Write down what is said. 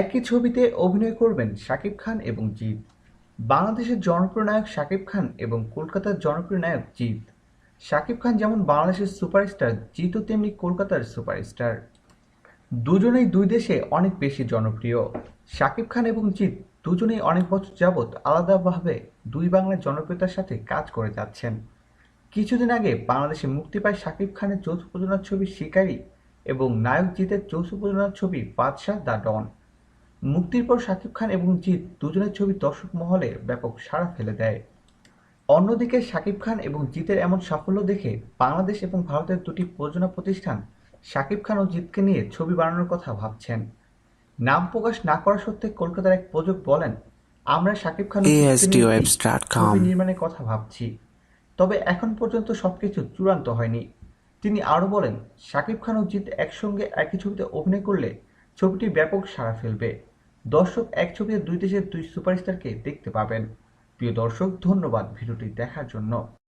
একই ছবিতে অভিনয় করবেন শাকিব খান এবং জিৎ। বাংলাদেশের জনপ্রিয় নায়ক শাকিব খান এবং কলকাতার জনপ্রিয় নায়ক জিৎ। শাকিব খান যেমন বাংলাদেশের সুপারস্টার জিতও তেমনি কলকাতার সুপারস্টার। দুজনেই দুই দেশে অনেক বেশি জনপ্রিয়। শাকিব খান এবং জিৎ দুজনেই অনেক বছর যাবৎ আলাদাভাবে দুই বাংলার জনপ্রিয়তার সাথে কাজ করে যাচ্ছেন। কিছুদিন আগে বাংলাদেশে মুক্তি পায় শাকিব খানের যৌথ প্রযোজনার ছবি শিকারী এবং নায়ক জিতের যৌথ প্রযোজনার ছবি বাদশাহ দ্য ডন। মুক্তির পর শাকিব খান এবং জিৎ দুজনের ছবি দর্শক মহলে ব্যাপক সাড়া ফেলে দেয়। অন্যদিকে শাকিব খান এবং জিতের এমন সাফল্য দেখে বাংলাদেশ এবং ভারতের দুটি প্রযোজনা প্রতিষ্ঠান শাকিব খান ও জিতকে নিয়ে ছবি বানানোর কথা ভাবছেন। নাম প্রকাশ না করা সত্ত্বে কলকাতার এক প্রযোজক বলেন আমরা শাকিব খান ASDWebs.com ছবি নির্মাণের কথা ভাবছি। তবে এখন পর্যন্ত সবকিছু চূড়ান্ত হয়নি। তিনি আরও বলেন শাকিব খান ও জিৎ একসঙ্গে একই ছবিতে অভিনয় করলে ছবিটি ব্যাপক সাড়া ফেলবে। দর্শক এক ছবিতে দুই দেশের দুই সুপারস্টারকে দেখতে পাবেন। প্রিয় দর্শক, ধন্যবাদ ভিডিওটি দেখার জন্য।